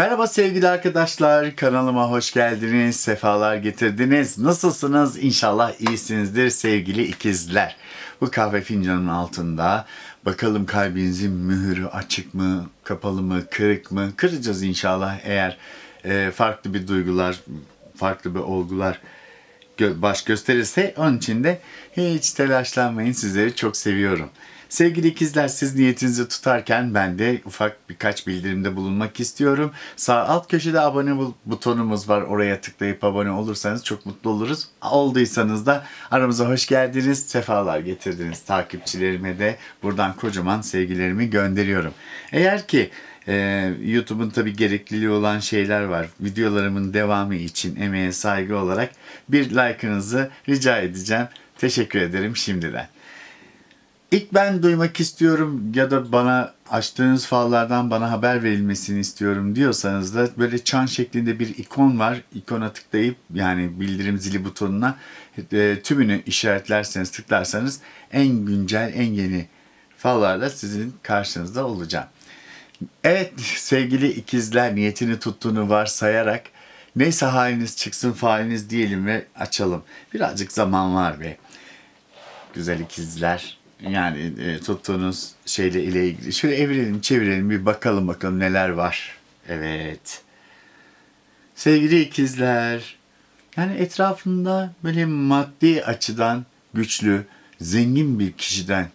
Merhaba sevgili arkadaşlar, kanalıma hoş geldiniz, sefalar getirdiniz. Nasılsınız? İnşallah iyisinizdir sevgili ikizler. Bu kahve fincanının altında bakalım kalbinizin mühürü açık mı, kapalı mı, kırık mı? Kıracağız inşallah eğer e, farklı bir duygular, farklı bir olgular gö- baş gösterirse onun için de hiç telaşlanmayın sizleri çok seviyorum. Sevgili ikizler siz niyetinizi tutarken ben de ufak birkaç bildirimde bulunmak istiyorum. Sağ alt köşede abone butonumuz var. Oraya tıklayıp abone olursanız çok mutlu oluruz. Olduysanız da aramıza hoş geldiniz. Sefalar getirdiniz. Takipçilerime de buradan kocaman sevgilerimi gönderiyorum. Eğer ki ee, YouTube'un tabi gerekliliği olan şeyler var. Videolarımın devamı için emeğe saygı olarak bir like'ınızı rica edeceğim. Teşekkür ederim şimdiden. İlk ben duymak istiyorum ya da bana açtığınız fallardan bana haber verilmesini istiyorum diyorsanız da böyle çan şeklinde bir ikon var. İkona tıklayıp yani bildirim zili butonuna e, tümünü işaretlerseniz tıklarsanız en güncel en yeni fallarla sizin karşınızda olacağım. Evet sevgili ikizler niyetini tuttuğunu varsayarak neyse haliniz çıksın faliniz diyelim ve açalım. Birazcık zaman var be. Güzel ikizler. Yani e, tuttuğunuz şeyle ile ilgili. Şöyle evirelim çevirelim bir bakalım bakalım neler var. Evet. Sevgili ikizler. Yani etrafında böyle maddi açıdan güçlü, zengin bir kişiden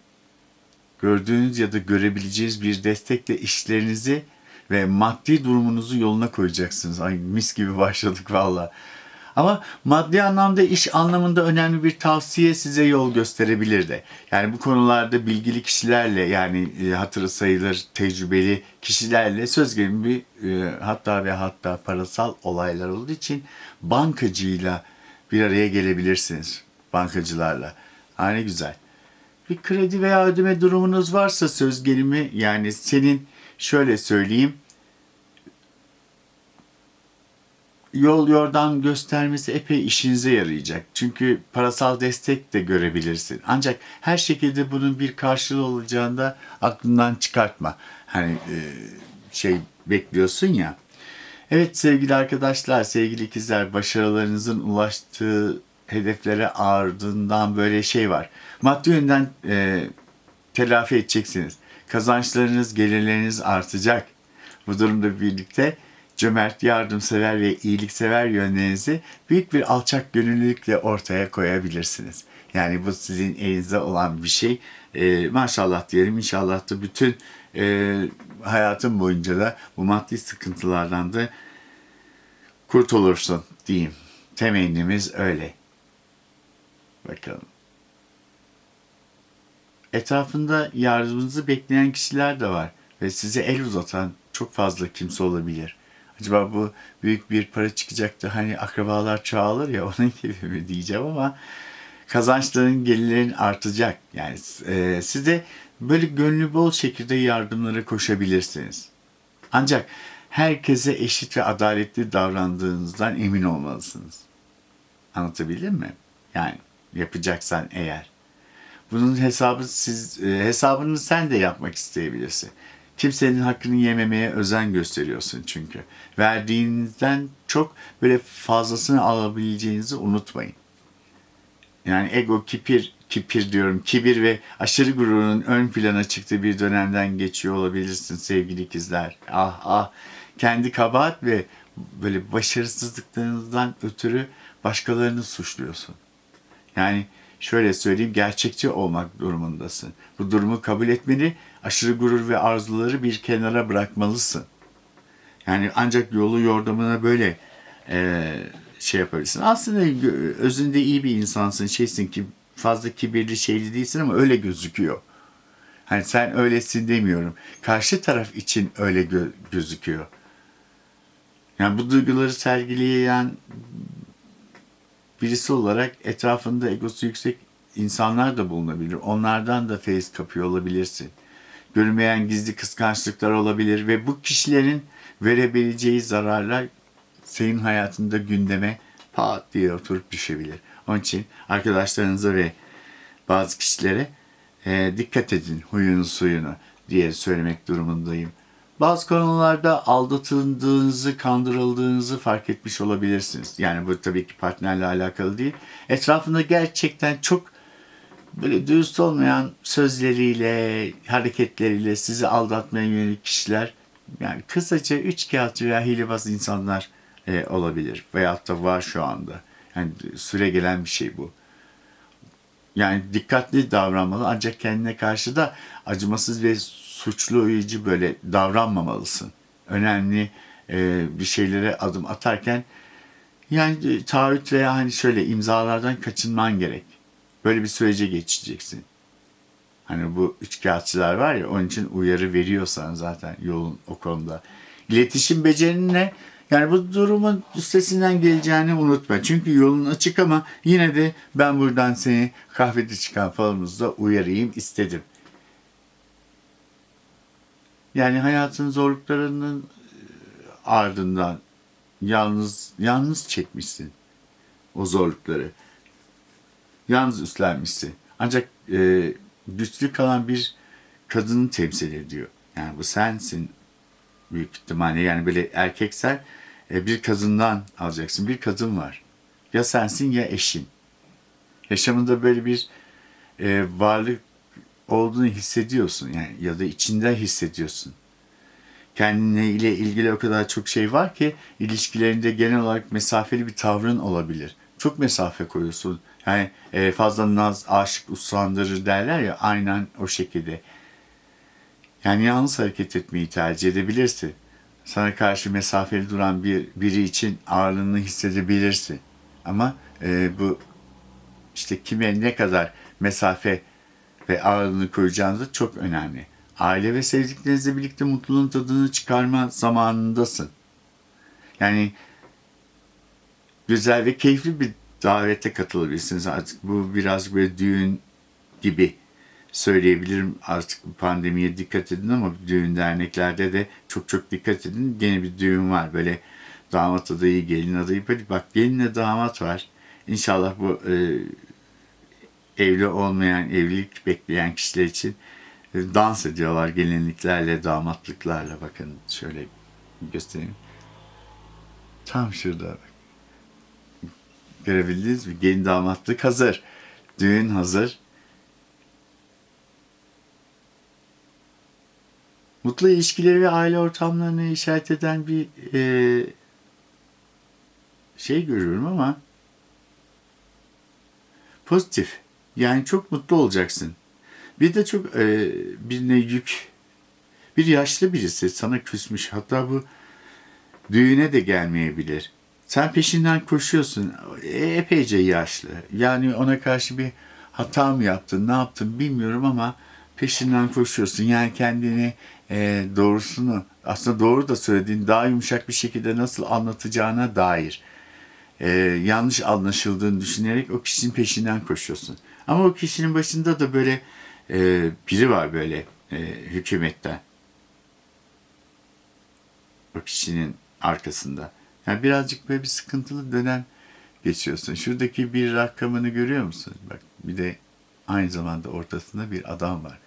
gördüğünüz ya da görebileceğiniz bir destekle işlerinizi ve maddi durumunuzu yoluna koyacaksınız. Ay mis gibi başladık valla. Ama maddi anlamda iş anlamında önemli bir tavsiye size yol gösterebilir de. Yani bu konularda bilgili kişilerle yani e, hatırı sayılır tecrübeli kişilerle söz gelimi bir e, hatta ve hatta parasal olaylar olduğu için bankacıyla bir araya gelebilirsiniz. Bankacılarla. Ha ne güzel bir kredi veya ödeme durumunuz varsa söz gelimi yani senin şöyle söyleyeyim yol yordam göstermesi epey işinize yarayacak. Çünkü parasal destek de görebilirsin. Ancak her şekilde bunun bir karşılığı olacağını da aklından çıkartma. Hani e, şey bekliyorsun ya. Evet sevgili arkadaşlar, sevgili ikizler başarılarınızın ulaştığı hedeflere ardından böyle şey var. Maddi yönden e, telafi edeceksiniz. Kazançlarınız, gelirleriniz artacak. Bu durumda birlikte cömert, yardımsever ve iyiliksever yönlerinizi büyük bir alçak gönüllülükle ortaya koyabilirsiniz. Yani bu sizin elinizde olan bir şey. E, maşallah diyelim inşallah da bütün e, hayatım boyunca da bu maddi sıkıntılardan da kurtulursun diyeyim. Temennimiz öyle. Bakalım. Etrafında yardımınızı bekleyen kişiler de var ve size el uzatan çok fazla kimse olabilir. Acaba bu büyük bir para çıkacaktı hani akrabalar çoğalır ya onun gibi mi diyeceğim ama kazançların gelirlerin artacak. Yani e, siz de böyle gönlü bol şekilde yardımlara koşabilirsiniz. Ancak herkese eşit ve adaletli davrandığınızdan emin olmalısınız. Anlatabildim mi? Yani yapacaksan eğer. Bunun hesabı siz e, hesabını sen de yapmak isteyebilirsin. Kimsenin hakkını yememeye özen gösteriyorsun çünkü. Verdiğinizden çok böyle fazlasını alabileceğinizi unutmayın. Yani ego, kipir, kipir diyorum, kibir ve aşırı gururun ön plana çıktığı bir dönemden geçiyor olabilirsin sevgili ikizler. Ah ah, kendi kabahat ve böyle başarısızlıklarınızdan ötürü başkalarını suçluyorsun. Yani şöyle söyleyeyim gerçekçi olmak durumundasın. Bu durumu kabul etmeli, aşırı gurur ve arzuları bir kenara bırakmalısın. Yani ancak yolu yordamına böyle e, şey yapabilirsin. Aslında özünde iyi bir insansın, şeysin ki fazla kibirli şeyli değilsin ama öyle gözüküyor. Hani sen öylesin demiyorum. Karşı taraf için öyle gö- gözüküyor. Yani bu duyguları sergileyen birisi olarak etrafında egosu yüksek insanlar da bulunabilir. Onlardan da feyiz kapıyor olabilirsin. Görünmeyen gizli kıskançlıklar olabilir ve bu kişilerin verebileceği zararlar senin hayatında gündeme pat diye oturup düşebilir. Onun için arkadaşlarınıza ve bazı kişilere e, dikkat edin huyunu suyunu diye söylemek durumundayım. Bazı konularda aldatıldığınızı, kandırıldığınızı fark etmiş olabilirsiniz. Yani bu tabii ki partnerle alakalı değil. Etrafında gerçekten çok böyle dürüst olmayan sözleriyle, hareketleriyle sizi aldatmaya yönelik kişiler yani kısaca üç kağıtçı veya hilebaz insanlar e, olabilir. Veyahut da var şu anda. Yani süre gelen bir şey bu. Yani dikkatli davranmalı ancak kendine karşı da acımasız ve suçlu uyucu böyle davranmamalısın. Önemli e, bir şeylere adım atarken yani e, taahhüt veya hani şöyle imzalardan kaçınman gerek. Böyle bir sürece geçeceksin. Hani bu üç kağıtçılar var ya onun için uyarı veriyorsan zaten yolun o konuda. İletişim becerinle yani bu durumun üstesinden geleceğini unutma. Çünkü yolun açık ama yine de ben buradan seni kahvede çıkan falımızda uyarayım istedim. Yani hayatın zorluklarının e, ardından yalnız yalnız çekmişsin o zorlukları. Yalnız üstlenmişsin. Ancak e, güçlü kalan bir kadını temsil ediyor. Yani bu sensin büyük ihtimalle. Yani böyle erkeksel e, bir kadından alacaksın. Bir kadın var. Ya sensin ya eşin. Yaşamında böyle bir e, varlık olduğunu hissediyorsun. Yani ya da içinde hissediyorsun. Kendine ile ilgili o kadar çok şey var ki ilişkilerinde genel olarak mesafeli bir tavrın olabilir. Çok mesafe koyuyorsun. Yani e, fazla naz aşık usandırır derler ya aynen o şekilde. Yani yalnız hareket etmeyi tercih edebilirsin. Sana karşı mesafeli duran bir biri için ağırlığını hissedebilirsin. Ama e, bu işte kime ne kadar mesafe ve ağırlığını koyacağınız çok önemli. Aile ve sevdiklerinizle birlikte mutluluğun tadını çıkarma zamanındasın. Yani güzel ve keyifli bir davete katılabilirsiniz. Artık bu biraz böyle düğün gibi söyleyebilirim. Artık pandemiye dikkat edin ama düğün derneklerde de çok çok dikkat edin. Gene bir düğün var böyle damat adayı, gelin adayı. Bak gelinle damat var. İnşallah bu e, evli olmayan, evlilik bekleyen kişiler için e, dans ediyorlar gelinliklerle, damatlıklarla. Bakın şöyle göstereyim. Tam şurada bak. Görebildiniz mi? Gelin damatlık hazır. Düğün hazır. Mutlu ilişkileri ve aile ortamlarını işaret eden bir e, şey görüyorum ama pozitif. Yani çok mutlu olacaksın. Bir de çok e, birine yük, bir yaşlı birisi sana küsmüş. Hatta bu düğüne de gelmeyebilir. Sen peşinden koşuyorsun. E, epeyce yaşlı. Yani ona karşı bir hata mı yaptın, ne yaptın bilmiyorum ama peşinden koşuyorsun. Yani kendini e, doğrusunu, aslında doğru da söylediğin daha yumuşak bir şekilde nasıl anlatacağına dair e, yanlış anlaşıldığını düşünerek o kişinin peşinden koşuyorsun. Ama o kişinin başında da böyle e, biri var böyle e, hükümetten. O kişinin arkasında. Yani birazcık böyle bir sıkıntılı dönem geçiyorsun. Şuradaki bir rakamını görüyor musun? Bak bir de aynı zamanda ortasında bir adam var.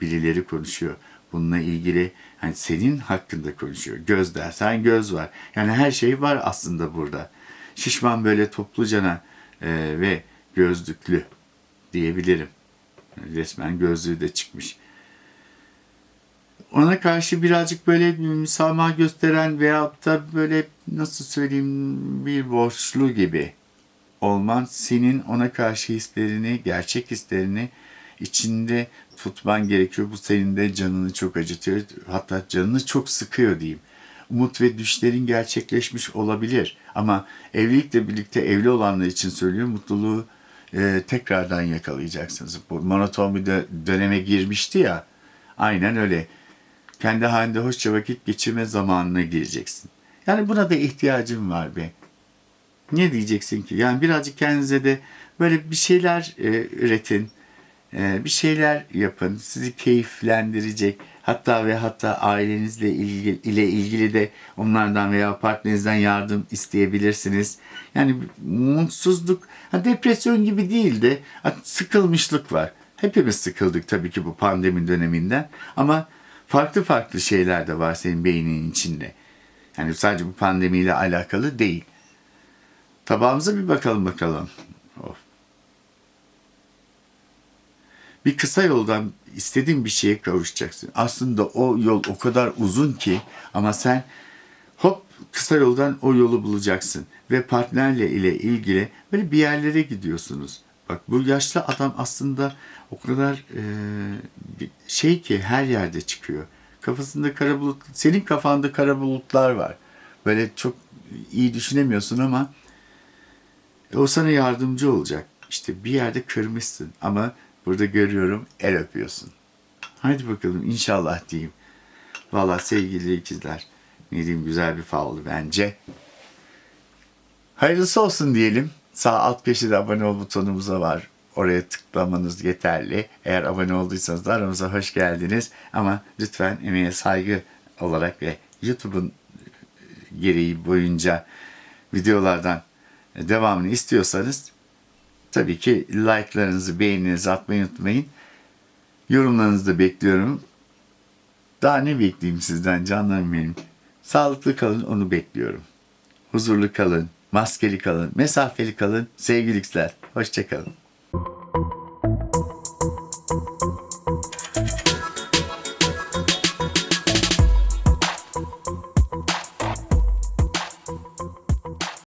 Birileri konuşuyor. Bununla ilgili hani senin hakkında konuşuyor. Göz dersen göz var. Yani her şey var aslında burada. Şişman böyle toplucana e, ve gözlüklü diyebilirim. Resmen gözlüğü de çıkmış. Ona karşı birazcık böyle müsamaha gösteren veyahut da böyle nasıl söyleyeyim bir borçlu gibi olman senin ona karşı hislerini, gerçek hislerini içinde tutman gerekiyor. Bu senin de canını çok acıtıyor. Hatta canını çok sıkıyor diyeyim. Umut ve düşlerin gerçekleşmiş olabilir. Ama evlilikle birlikte evli olanlar için söylüyorum mutluluğu e, tekrardan yakalayacaksınız. Bu monoton bir dö- döneme girmişti ya. Aynen öyle. Kendi halinde hoşça vakit geçirme zamanına gireceksin. Yani buna da ihtiyacım var be. Ne diyeceksin ki? Yani birazcık kendinize de böyle bir şeyler e, üretin. E, bir şeyler yapın. Sizi keyiflendirecek. Hatta ve hatta ailenizle ilgili, ile ilgili de onlardan veya partnerinizden yardım isteyebilirsiniz. Yani mutsuzluk, ha depresyon gibi değil de sıkılmışlık var. Hepimiz sıkıldık tabii ki bu pandemi döneminden. Ama Farklı farklı şeyler de var senin beyninin içinde. Yani sadece bu pandemiyle alakalı değil. Tabağımıza bir bakalım bakalım. Bir kısa yoldan istediğin bir şeye kavuşacaksın. Aslında o yol o kadar uzun ki ama sen hop kısa yoldan o yolu bulacaksın. Ve partnerle ile ilgili böyle bir yerlere gidiyorsunuz. Bak bu yaşlı adam aslında o kadar e, şey ki her yerde çıkıyor. Kafasında kara bulut, senin kafanda kara bulutlar var. Böyle çok iyi düşünemiyorsun ama o sana yardımcı olacak. İşte bir yerde kırmışsın ama burada görüyorum el öpüyorsun. Haydi bakalım inşallah diyeyim. Valla sevgili ikizler ne diyeyim güzel bir fal oldu bence. Hayırlısı olsun diyelim. Sağ alt köşede abone ol butonumuza var. Oraya tıklamanız yeterli. Eğer abone olduysanız da aramıza hoş geldiniz. Ama lütfen emeğe saygı olarak ve YouTube'un gereği boyunca videolardan devamını istiyorsanız tabii ki like'larınızı, beğeninizi atmayı unutmayın. Yorumlarınızı da bekliyorum. Daha ne bekleyeyim sizden canlarım benim. Sağlıklı kalın onu bekliyorum. Huzurlu kalın, maskeli kalın, mesafeli kalın. Sevgilikler, hoşçakalın.